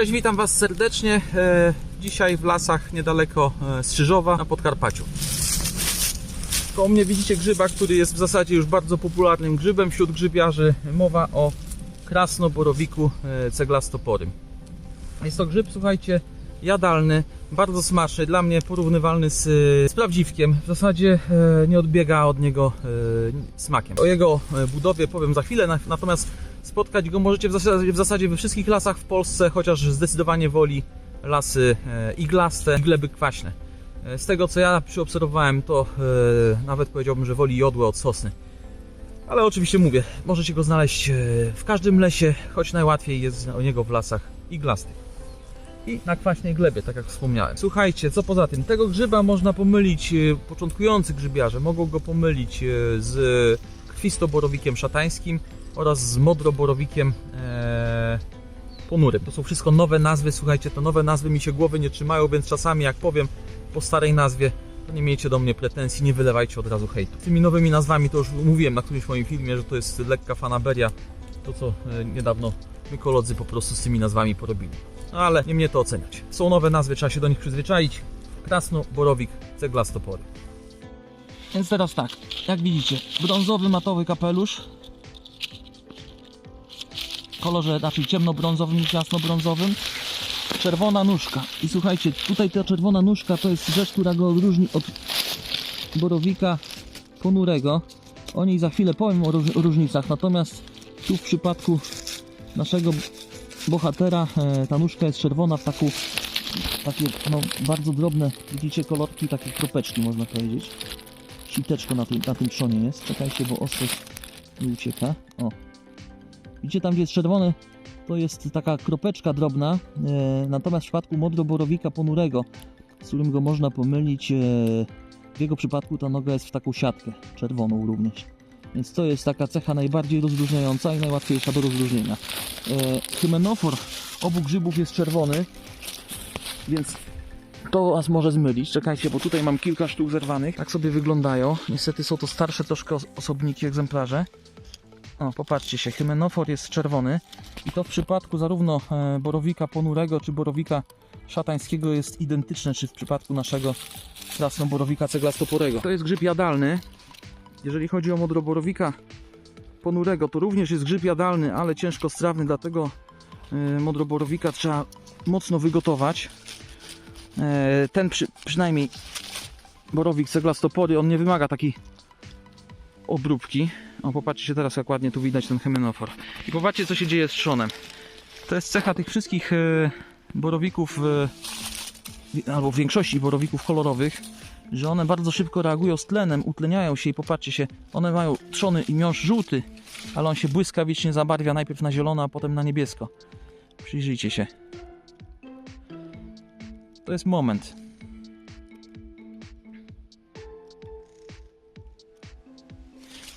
Cześć, witam Was serdecznie. E, Dzisiaj w lasach niedaleko e, Strzyżowa na Podkarpaciu. Koło mnie widzicie grzyba, który jest w zasadzie już bardzo popularnym grzybem wśród grzybiarzy. Mowa o krasnoborowiku e, ceglastoporym. Jest to grzyb, słuchajcie, jadalny, bardzo smaczny, dla mnie porównywalny z, z prawdziwkiem. W zasadzie nie odbiega od niego smakiem. O jego budowie powiem za chwilę, na- natomiast spotkać go możecie w zasadzie, w zasadzie we wszystkich lasach w Polsce, chociaż zdecydowanie woli lasy e, iglaste i gleby kwaśne. E, Z tego co ja przyobserwowałem, to e, nawet powiedziałbym, że woli jodłe od sosny. Ale oczywiście mówię, możecie go znaleźć w każdym lesie, choć najłatwiej jest o niego w lasach iglastych. I na kwaśnej glebie, tak jak wspomniałem. Słuchajcie, co poza tym, tego grzyba można pomylić, początkujący grzybiarze mogą go pomylić z krwistoborowikiem szatańskim oraz z modroborowikiem e, ponurym. To są wszystko nowe nazwy, słuchajcie, te nowe nazwy mi się głowy nie trzymają, więc czasami jak powiem po starej nazwie, to nie miejcie do mnie pretensji, nie wylewajcie od razu hejtu. Tymi nowymi nazwami to już mówiłem na którymś moim filmie, że to jest lekka fanaberia, to co e, niedawno my koledzy po prostu z tymi nazwami porobili. Ale nie mnie to oceniać. Są nowe nazwy, trzeba się do nich przyzwyczaić. Krasno, borowik, ceglastopory. Więc teraz tak, jak widzicie, brązowy matowy kapelusz. Kolorze raczej ciemnobrązowym niż jasnobrązowym. Czerwona nóżka. I słuchajcie, tutaj ta czerwona nóżka to jest rzecz, która go odróżni od borowika ponurego. O niej za chwilę powiem o różnicach. Natomiast tu w przypadku naszego bohatera e, ta nóżka jest czerwona w taką takie no, bardzo drobne, widzicie kolorki, takie kropeczki można powiedzieć. Siteczko na tym, na tym trzonie jest. Czekajcie, bo ostrość nie ucieka. O. Widzicie tam, gdzie jest czerwony, to jest taka kropeczka drobna. E, natomiast w przypadku modroborowika ponurego, z którym go można pomylić, e, w jego przypadku ta noga jest w taką siatkę, czerwoną również. Więc to jest taka cecha najbardziej rozróżniająca i najłatwiejsza do rozróżnienia. E, hymenofor obu grzybów jest czerwony, więc to Was może zmylić. Czekajcie, bo tutaj mam kilka sztuk zerwanych. Tak sobie wyglądają. Niestety są to starsze troszkę os- osobniki egzemplarze. O, popatrzcie się, hymenofor jest czerwony i to w przypadku zarówno e, borowika ponurego czy borowika szatańskiego jest identyczne, czy w przypadku naszego krasnoborowika ceglastoporego. To jest grzyb jadalny. Jeżeli chodzi o modroborowika ponurego, to również jest grzyb jadalny, ale ciężko strawny, dlatego e, modroborowika trzeba mocno wygotować. E, Ten przy, przynajmniej borowik ceglastopory, on nie wymaga takiej obróbki. O, popatrzcie teraz, jak ładnie tu widać ten hymenofor. I popatrzcie, co się dzieje z trzonem. To jest cecha tych wszystkich e, borowików, e, albo większości borowików kolorowych, że one bardzo szybko reagują z tlenem, utleniają się i popatrzcie się, one mają trzony i miąższ żółty, ale on się błyskawicznie zabarwia najpierw na zielono, a potem na niebiesko. Przyjrzyjcie się. To jest moment.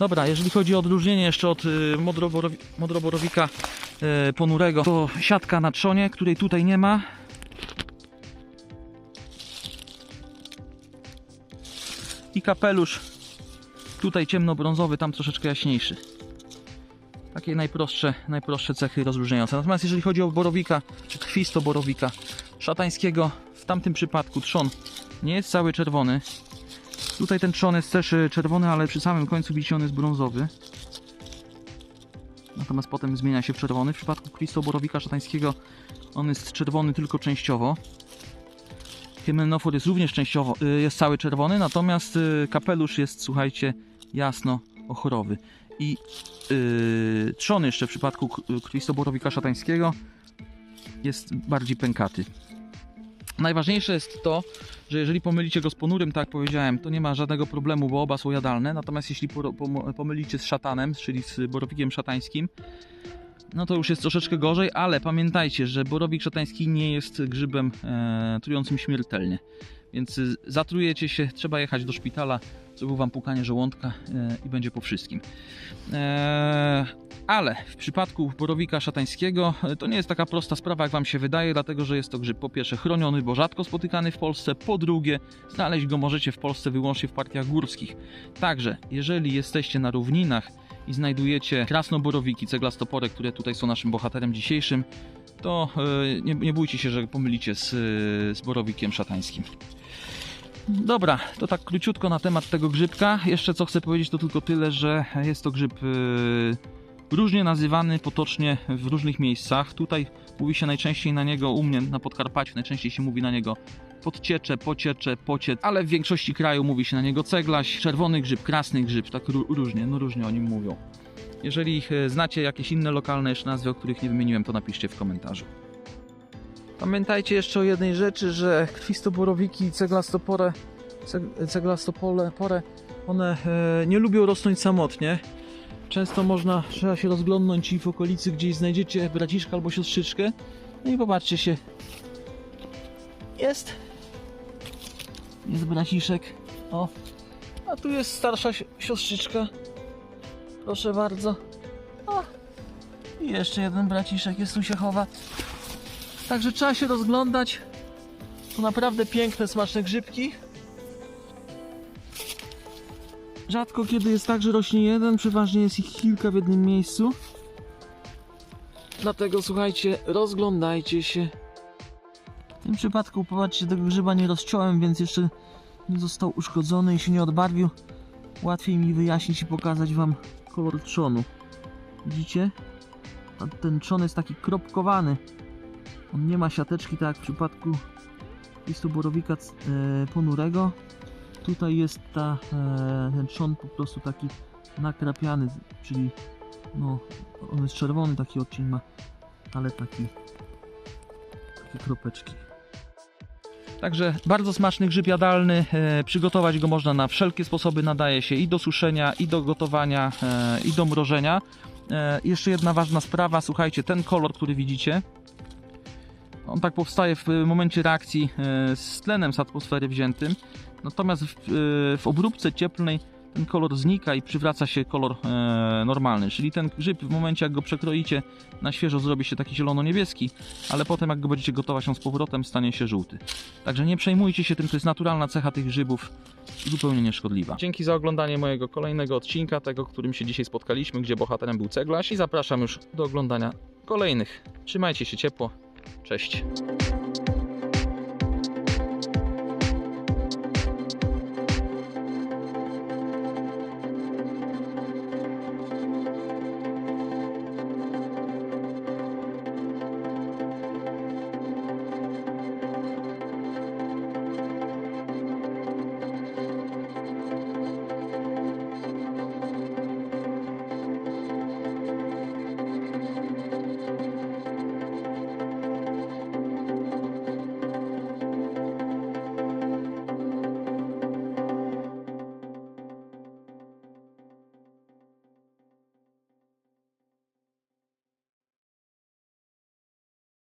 Dobra, jeżeli chodzi o odróżnienie jeszcze od y, modroborowi modroborowika y, ponurego, to siatka na trzonie, której tutaj nie ma. I kapelusz tutaj ciemnobrązowy, tam troszeczkę jaśniejszy. Takie najprostsze, najprostsze cechy rozróżniające. Natomiast jeżeli chodzi o borowika, czy krwisto borowika szatańskiego, w tamtym przypadku trzon nie jest cały czerwony. Tutaj ten trzon jest też e, czerwony, ale przy samym końcu widzicie on jest brązowy. Natomiast potem zmienia się w czerwony. W przypadku krwisto borowika szatańskiego on jest czerwony tylko częściowo. Hymenofor jest również częściowo, y, jest cały czerwony, natomiast y, kapelusz jest, słuchajcie, jasno ochrowy. I yy, trzon jeszcze w przypadku k- krwistoborowika szatańskiego jest bardziej pękaty. Najważniejsze jest to, że jeżeli pomylicie go z ponurym, tak jak powiedziałem, to nie ma żadnego problemu, bo oba są jadalne. Natomiast jeśli pomylicie z szatanem, czyli z borowikiem szatańskim, no to już jest troszeczkę gorzej, ale pamiętajcie, że borowik szatański nie jest grzybem e, trującym śmiertelnie. Więc y, zatrujecie się, trzeba jechać do szpitala, zrobią wam pukanie żołądka e, i będzie po wszystkim. E, ale w przypadku borowika szatańskiego e, to nie jest taka prosta sprawa, jak wam się wydaje, dlatego że jest to grzyb po pierwsze chroniony, bo rzadko spotykany w Polsce, po drugie znaleźć go możecie w Polsce wyłącznie w partiach górskich. Także jeżeli jesteście na równinach i znajdujecie krasnoborowiki, ceglastopory, które tutaj są naszym bohaterem dzisiejszym, to nie, nie bójcie się, że pomylicie z, z borowikiem szatańskim. Dobra, to tak króciutko na temat tego grzybka. Jeszcze co chcę powiedzieć to tylko tyle, że jest to grzyb e, różnie nazywany potocznie w różnych miejscach. Tutaj mówi się najczęściej na niego, u mnie na Podkarpaciu najczęściej się mówi na niego podciecze, pociecze, pociec, ale w większości kraju mówi się na niego ceglaś, czerwony grzyb, krasny grzyb, tak ró- różnie, no różnie o nim mówią. Jeżeli e, znacie jakieś inne lokalne jeszcze nazwy, o których nie wymieniłem, to napiszcie w komentarzu. Pamiętajcie jeszcze o jednej rzeczy, że krwistoborowiki i ceglastoporę, ceg- ceglastopole, porę, one e, nie lubią rosnąć samotnie. Często można, trzeba się rozglądnąć i w okolicy gdzieś znajdziecie braciszka albo siostrzyczkę. No i popatrzcie się. Jest. Jest braciszek. O. A tu jest starsza si- siostrzyczka. Proszę bardzo. O. I jeszcze jeden braciszek jest tu się chowa. Także trzeba się rozglądać. To naprawdę piękne, smaczne grzybki. Rzadko kiedy jest tak, że rośnie jeden, przeważnie jest ich kilka w jednym miejscu. Dlatego słuchajcie, rozglądajcie się. W tym przypadku, popatrzcie, tego grzyba nie rozciąłem, więc jeszcze nie został uszkodzony i się nie odbarwił. Łatwiej mi wyjaśnić i pokazać Wam kolor trzonu. Widzicie? Ten trzon jest taki kropkowany. On nie ma siateczki, tak jak w przypadku listoborowika c- e, ponurego. Tutaj jest ta, e, ten trzon po prostu taki nakrapiany, czyli no, on jest czerwony, taki odcień ma, ale taki takie kropeczki. Także bardzo smaczny grzyb jadalny. E, przygotować go można na wszelkie sposoby. Nadaje się i do suszenia, i do gotowania, e, i do mrożenia. E, jeszcze jedna ważna sprawa. Słuchajcie, ten kolor, który widzicie, on tak powstaje w e, momencie reakcji e, z tlenem z atmosfery wziętym. Natomiast w, e, w obróbce cieplnej ten kolor znika i przywraca się kolor e, normalny. Czyli ten grzyb w momencie jak go przekroicie na świeżo zrobi się taki zielono-niebieski, ale potem jak go będziecie gotować on z powrotem stanie się żółty. Także nie przejmujcie się tym, to jest naturalna cecha tych grzybów, zupełnie nieszkodliwa. Dzięki za oglądanie mojego kolejnego odcinka, tego, którym się dzisiaj spotkaliśmy, gdzie bohaterem był ceglarz i zapraszam już do oglądania kolejnych. Trzymajcie się ciepło, cześć.